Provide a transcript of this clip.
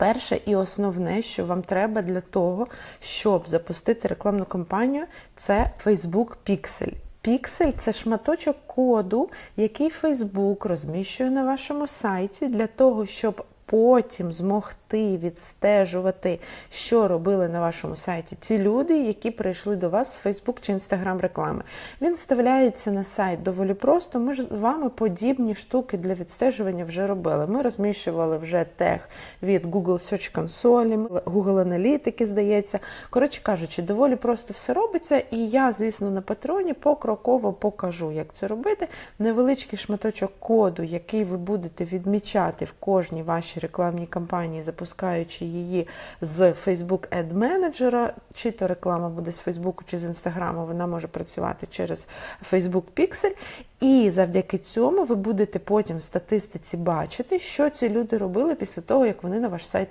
Перше і основне, що вам треба для того, щоб запустити рекламну кампанію, це Facebook Pixel. Pixel – це шматочок коду, який Facebook розміщує на вашому сайті для того, щоб потім змогти відстежувати, що робили на вашому сайті ті люди, які прийшли до вас з Facebook чи Instagram реклами. Він вставляється на сайт доволі просто. Ми ж з вами подібні штуки для відстежування вже робили. Ми розміщували вже тег від Google Search Console, Google Аналітики, здається. Коротше кажучи, доволі просто все робиться, і я, звісно, на патроні покроково покажу, як це робити. Невеличкий шматочок коду, який ви будете відмічати в кожній вашій рекламній кампанії, запускаючи її з Facebook Ad Manager, чи то реклама буде з Facebook, чи з Instagram, вона може працювати через Facebook Pixel. І завдяки цьому ви будете потім в статистиці бачити, що ці люди робили після того, як вони на ваш сайт